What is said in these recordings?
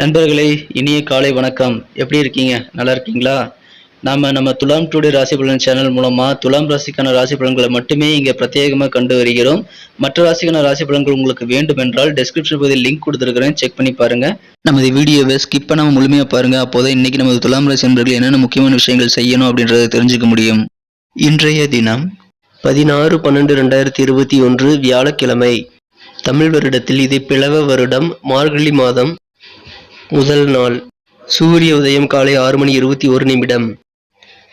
நண்பர்களே இனிய காலை வணக்கம். எப்படி இருக்கீங்க? நல்லா இருக்கீங்களா? நாம நம்ம துலாம் டுடே ராசி பலன் சேனல் மூலமா துலாம் ராசிக்கான ராசி பலன்களை மட்டுமே இங்க பிரத்யேகமாக கண்டு வருகிறோம். மற்ற ராசிக்கான ராசி பலன்கள் உங்களுக்கு வேண்டும் என்றால் டெஸ்கிரிப்ஷன் பகுதியில் லிங்க் கொடுத்துருக்கிறேன். செக் பண்ணி பாருங்க. நமது வீடியோவை ஸ்கிப் பண்ணாமல் முழுமையாக பாருங்க. அப்போதான் இன்னைக்கு நமது துலாம் ராசி நண்பர்கள் என்னென்ன முக்கியமான விஷயங்கள் செய்யணும் அப்படின்றத தெரிஞ்சுக்க முடியும். இன்றைய தினம் பதினாறு பன்னெண்டு ரெண்டாயிரத்தி இருபத்தி ஒன்று வியாழக்கிழமை. தமிழ் வருடத்தில் இது பிளவ வருடம். மார்கழி மாதம். முதல் நாள். சூரிய உதயம் காலை ஆறு மணி இருபத்தி ஒரு நிமிடம்.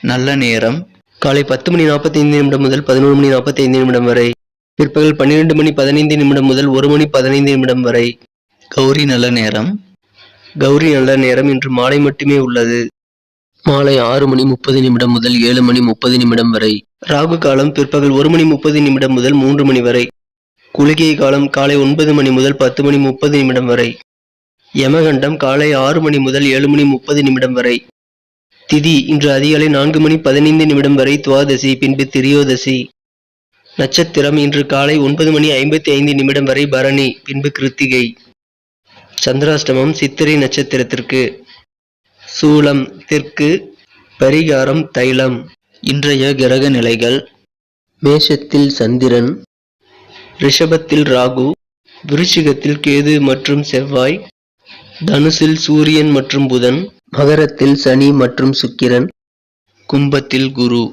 நல்ல நேரம். காலை பத்து மணி நாற்பத்தி ஐந்து நிமிடம் முதல் பதினோரு மணி நாற்பத்தி ஐந்து நிமிடம் வரை. பிற்பகல் பன்னிரெண்டு மணி பதினைந்து நிமிடம் முதல் ஒரு மணி பதினைந்து நிமிடம் வரை. கௌரி நல்ல நேரம். கௌரி நல்ல நேரம் இன்று மாலை மட்டுமே உள்ளது. மாலை ஆறு மணி முப்பது நிமிடம் முதல் ஏழு மணி முப்பது நிமிடம் வரை. ராகு காலம் பிற்பகல் ஒரு மணி முப்பது நிமிடம் முதல் மூன்று மணி வரை. குளிகை காலம் காலை ஒன்பது மணி முதல் பத்து மணி முப்பது நிமிடம் வரை. யமகண்டம் காலை ஆறு மணி முதல் ஏழு மணி முப்பது நிமிடம் வரை. திதி இன்று அதிகாலை நான்கு மணி பதினைந்து நிமிடம் வரை துவாதசி பின்பு திரியோதசி. நட்சத்திரம் இன்று காலை ஒன்பது மணி ஐம்பத்தி ஐந்து நிமிடம் வரை பரணி பின்பு கிருத்திகை. சந்திராஷ்டமம் சித்திரை நட்சத்திரத்திற்கு. சூலம் தெற்கு பரிகாரம் தைலம். இன்றைய கிரக நிலைகள். மேஷத்தில் சந்திரன் ரிஷபத்தில் ராகு விருச்சிகத்தில் கேது மற்றும் செவ்வாய் தனுசில் சூரியன் மற்றும் புதன் மகரத்தில் சனி மற்றும் சுக்கிரன் கும்பத்தில் குரு.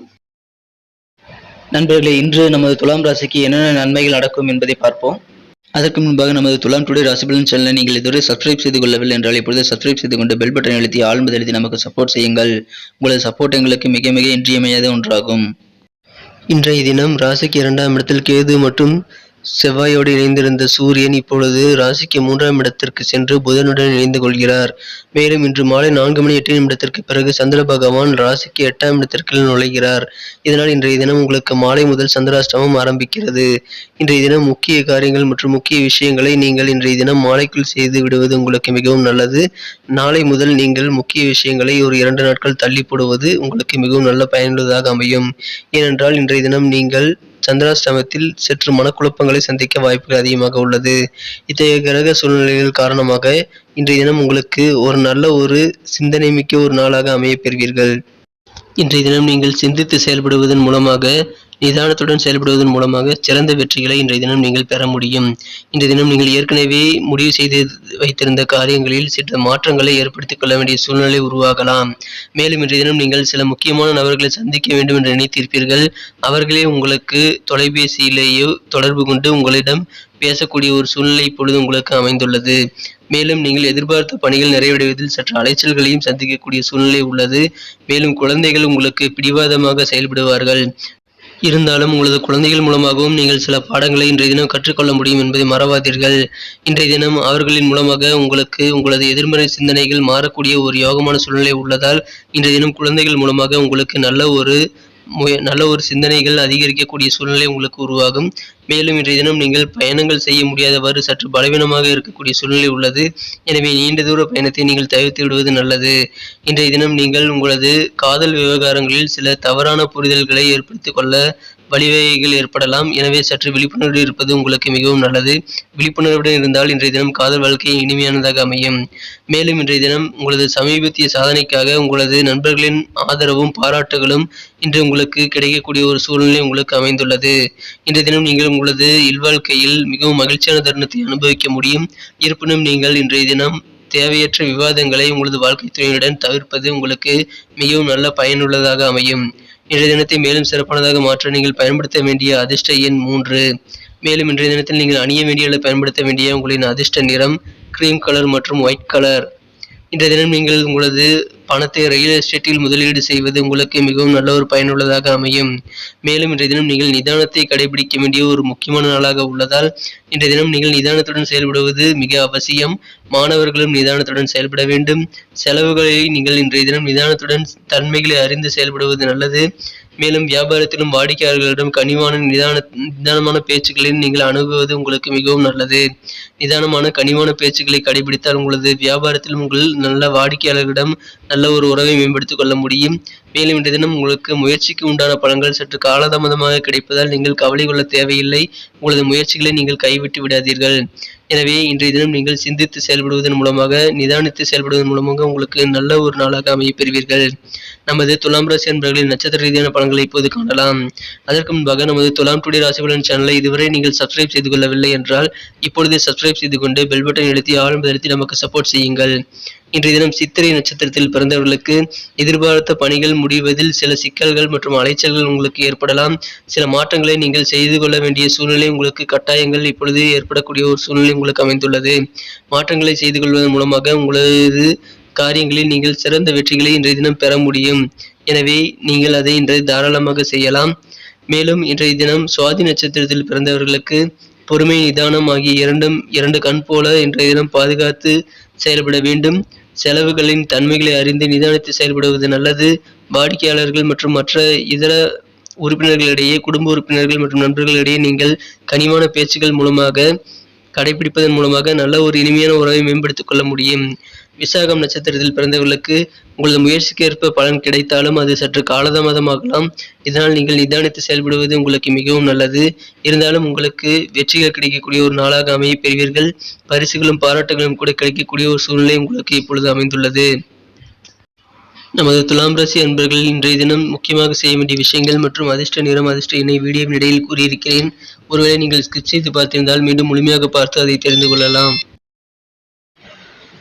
நண்பர்களே இன்று நமது துலாம் ராசிக்கு என்னென்ன நன்மைகள் நடக்கும் என்பதை பார்ப்போம். அதற்கு முன்பாக நமது துலாம் டுடே ராசி பலன் சேனலை நீங்கள் இதுவரை சப்ஸ்கிரைப் செய்து கொள்ளவில்லை என்றால் இப்பொழுது சப்ஸ்கிரைப் செய்து கொண்டு பெல் பட்டன் அழுத்தி ஆழ்ந்து அழுத்தி நமக்கு சப்போர்ட் செய்யுங்கள். உங்களது சப்போர்ட் எங்களுக்கு மிக மிக இன்றியமையாத ஒன்றாகும். இன்றைய தினம் ராசிக்கு இரண்டாம் இடத்தில் கேது மற்றும் செவ்வாயோடு இணைந்திருந்த சூரியன் இப்பொழுது ராசிக்கு மூன்றாம் இடத்திற்கு சென்று புதனுடன் இணைந்து கொள்கிறார். மேலும் இன்று மாலை நான்கு மணி எட்டு நிமிடத்திற்கு பிறகு சந்திர பகவான் ராசிக்கு எட்டாம் இடத்திற்கு நுழைகிறார். இதனால் இன்றைய தினம் உங்களுக்கு மாலை முதல் சந்திராஷ்டமம் ஆரம்பிக்கிறது. இன்றைய தினம் முக்கிய காரியங்கள் மற்றும் முக்கிய விஷயங்களை நீங்கள் இன்றைய தினம் மாலைக்குள் செய்து விடுவது உங்களுக்கு மிகவும் நல்லது. நாளை முதல் நீங்கள் முக்கிய விஷயங்களை ஒரு இரண்டு நாட்கள் தள்ளி போடுவது உங்களுக்கு மிகவும் நல்ல பயனுள்ளதாக அமையும். ஏனென்றால் இன்றைய தினம் நீங்கள் சந்திராஷ்டமத்தில் சற்று மனக்குழப்பங்களை சந்திக்க வாய்ப்புகள் அதிகமாக உள்ளது. இத்தகைய கிரக சூழ்நிலைகள் காரணமாக இன்றைய தினம் உங்களுக்கு ஒரு நல்ல ஒரு சிந்தனை மிக்க ஒரு நாளாக அமையப் பெறுவீர்கள். இன்றைய தினம் நீங்கள் சிந்தித்து செயல்படுவதன் மூலமாக நிதானத்துடன் செயல்படுவதன் மூலமாக சிறந்த வெற்றிகளை இன்றைய தினம் நீங்கள் பெற முடியும். இன்றைய தினம் நீங்கள் ஏற்கனவே முடிவு செய்து வைத்திருந்த காரியங்களில் சில மாற்றங்களை ஏற்படுத்திக் கொள்ள வேண்டிய சூழ்நிலை உருவாகலாம். மேலும் இன்றைய தினம் நீங்கள் சில முக்கியமான நபர்களை சந்திக்க வேண்டும் என்று நினைத்திருப்பீர்கள். அவர்களே உங்களுக்கு தொலைபேசியிலேயோ தொடர்பு கொண்டு உங்களிடம் பேசக்கூடிய ஒரு சூழ்நிலை இப்பொழுது உங்களுக்கு அமைந்துள்ளது. மேலும் நீங்கள் எதிர்பார்த்த பணிகள் நிறைவடைவதில் சற்று அலைச்சல்களையும் சந்திக்கக்கூடிய சூழ்நிலை உள்ளது. மேலும் குழந்தைகள் உங்களுக்கு பிடிவாதமாக செயல்படுவார்கள். இருந்தாலும் உங்களது குழந்தைகள் மூலமாகவும் நீங்கள் சில பாடங்களை இன்றைய தினம் கற்றுக்கொள்ள முடியும் என்பதை மறவாதீர்கள். இன்றைய தினம் அவர்களின் மூலமாக உங்களுக்கு உங்களது எதிர்மறை சிந்தனைகள் மாறக்கூடிய ஒரு யோகமான சூழ்நிலை உள்ளதால் இன்றைய தினம் குழந்தைகள் மூலமாக உங்களுக்கு நல்ல ஒரு நல்ல ஒரு சிந்தனைகள் அதிகரிக்கக்கூடிய சூழ்நிலை உங்களுக்கு உருவாகும். மேலும் இன்றைய தினம் நீங்கள் பயணங்கள் செய்ய முடியாதவாறு சற்று பலவீனமாக இருக்கக்கூடிய சூழ்நிலை உள்ளது. எனவே நீண்ட தூர பயணத்தை நீங்கள் தவிர்த்து விடுவது நல்லது. இன்றைய தினம் நீங்கள் உங்களது காதல் விவகாரங்களில் சில தவறான புரிதல்களை ஏற்படுத்திக் கொள்ள வழிவகைகள் ஏற்படலாம். எனவே சற்று விழிப்புணர்வு இருப்பது உங்களுக்கு மிகவும் நல்லது. விழிப்புணர்வுடன் இருந்தால் இன்றைய தினம் காதல் வாழ்க்கை இனிமையானதாக அமையும். மேலும் இன்றைய தினம் உங்களது சமீபத்திய சாதனைக்காக உங்களது நண்பர்களின் ஆதரவும் பாராட்டுகளும் இன்று உங்களுக்கு கிடைக்கக்கூடிய ஒரு சூழ்நிலை உங்களுக்கு அமைந்துள்ளது. இன்றைய தினம் நீங்கள் உங்களது இல்வாழ்க்கையில் மிகவும் மகிழ்ச்சியான தருணத்தை அனுபவிக்க முடியும். இருப்பினும் நீங்கள் இன்றைய தினம் தேவையற்ற விவாதங்களை உங்களது வாழ்க்கை துறையுடன் தவிர்ப்பது உங்களுக்கு மிகவும் நல்ல பயனுள்ளதாக அமையும். இன்றைய தினத்தை மேலும் சிறப்பானதாக மாற்ற நீங்கள் பயன்படுத்த வேண்டிய அதிர்ஷ்ட எண் மூன்று. மேலும் இன்றைய தினத்தில் நீங்கள் அணிய வேண்டிய அல்லது பயன்படுத்த வேண்டிய உங்களின் அதிர்ஷ்ட நிறம் கிரீம் கலர் மற்றும் ஒயிட் கலர் இன்றைய தினம் நீங்கள் உங்களது பணத்தை ரயில் எஸ்டேட்டில் முதலீடு செய்வது உங்களுக்கு மிகவும் நல்ல ஒரு பயனுள்ளதாக அமையும். மேலும் இன்றைய தினம் நீங்கள் நிதானத்தை கடைபிடிக்க வேண்டிய ஒரு முக்கியமான நாளாக உள்ளதால் இன்றைய தினம் நீங்கள் நிதானத்துடன் செயல்படுவது மிக அவசியம். மாணவர்களும் நிதானத்துடன் செயல்பட வேண்டும். செலவுகளை நீங்கள் இன்றைய தினம் நிதானத்துடன் தன்மைகளை அறிந்து செயல்படுவது நல்லது. மேலும் வியாபாரத்திலும் வாடிக்கையாளர்களிடம் கனிவான நிதான நிதானமான பேச்சுக்களில் நீங்கள் அணுகுவது உங்களுக்கு மிகவும் நல்லது. நிதானமான கனிவான பேச்சுக்களை கடைபிடித்தால் உங்களது வியாபாரத்திலும் உங்கள் நல்ல வாடிக்கையாளர்களிடம் நல்ல ஒரு உறவை மேம்படுத்திக் கொள்ள முடியும். மேலும் இன்றைய தினம் உங்களுக்கு முயற்சிக்கு உண்டான பலன்கள் சற்று காலதாமதமாக கிடைப்பதால் நீங்கள் கவலை கொள்ள தேவையில்லை. உங்களது முயற்சிகளை நீங்கள் கைவிட்டு விடாதீர்கள். எனவே இன்றைய தினம் நீங்கள் சிந்தித்து செயல்படுவதன் மூலமாக நிதானித்து செயல்படுவதன் மூலமாக உங்களுக்கு நல்ல ஒரு நாளாக அமையப்பெறுவீர்கள் நமது துலாம் ராசி அன்பர்களின் நட்சத்திர ரீதியான பலன்களை இப்போது காணலாம். அதற்கு முன்பாக நமது துலாம் டுடே ராசி பலன் சேனலை இதுவரை நீங்கள் சப்ஸ்கிரைப் செய்து கொள்ளவில்லை என்றால் இப்பொழுதே சப்ஸ்கிரைப் செய்து கொண்டு பெல் பட்டன் எழுத்தி ஆழம் எழுத்தி நமக்கு சப்போர்ட் செய்யுங்கள். இன்றைய தினம் சித்திரை நட்சத்திரத்தில் பிறந்தவர்களுக்கு எதிர்பார்த்த பணிகள் முடிவதில் சில சிக்கல்கள் மற்றும் அலைச்சல்கள் உங்களுக்கு ஏற்படலாம். சில மாற்றங்களை நீங்கள் செய்து கொள்ள வேண்டிய சூழ்நிலை உங்களுக்கு கட்டாயங்கள் இப்பொழுது ஏற்படக்கூடிய ஒரு சூழ்நிலை உங்களுக்கு அமைந்துள்ளது. மாற்றங்களை செய்து கொள்வதன் மூலமாக உங்களது காரியங்களில் நீங்கள் சிறந்த வெற்றிகளை இன்றைய தினம் பெற முடியும். எனவே நீங்கள் அதை இன்றைய தாராளமாக செய்யலாம். மேலும் இன்றைய தினம் சுவாதி நட்சத்திரத்தில் பிறந்தவர்களுக்கு பொறுமை நிதானம் ஆகிய இரண்டும் இரண்டு கண் போல இன்றைய தினம் பாதுகாத்து செயல்பட வேண்டும். செலவுகளின் தன்மைகளை அறிந்து நிதானித்து செயல்படுவது நல்லது. வாடிக்கையாளர்கள் மற்றும் மற்ற இதர உறுப்பினர்களிடையே குடும்ப உறுப்பினர்கள் மற்றும் நண்பர்களிடையே நீங்கள் கனிவான பேச்சுக்கள் மூலமாக கடைபிடிப்பதன் மூலமாக நல்ல ஒரு இனிமையான உறவை மேம்படுத்திக் கொள்ள முடியும். விசாகம் நட்சத்திரத்தில் பிறந்தவர்களுக்கு உங்களது முயற்சிக்கு ஏற்ப பலன் கிடைத்தாலும் அது சற்று காலதாமதமாகலாம். இதனால் நீங்கள் நிதானித்து செயல்படுவது உங்களுக்கு மிகவும் நல்லது. இருந்தாலும் உங்களுக்கு வெற்றிகள் கிடைக்கக்கூடிய ஒரு நாளாக அமைய பெறுவீர்கள். பரிசுகளும் பாராட்டுகளும் கூட கிடைக்கக்கூடிய ஒரு சூழ்நிலை உங்களுக்கு இப்பொழுது அமைந்துள்ளது. நமது துலாம் ராசி அன்பர்கள் இன்றைய தினம் முக்கியமாக செய்ய வேண்டிய விஷயங்கள் மற்றும் அதிர்ஷ்ட நிறம் அதிர்ஷ்ட இணை வீடியோவின் இடையில் கூறியிருக்கிறேன். ஒருவேளை நீங்கள் ஸ்கிப் செய்து பார்த்திருந்தால் மீண்டும் முழுமையாக பார்த்து அதை தெரிந்து கொள்ளலாம்.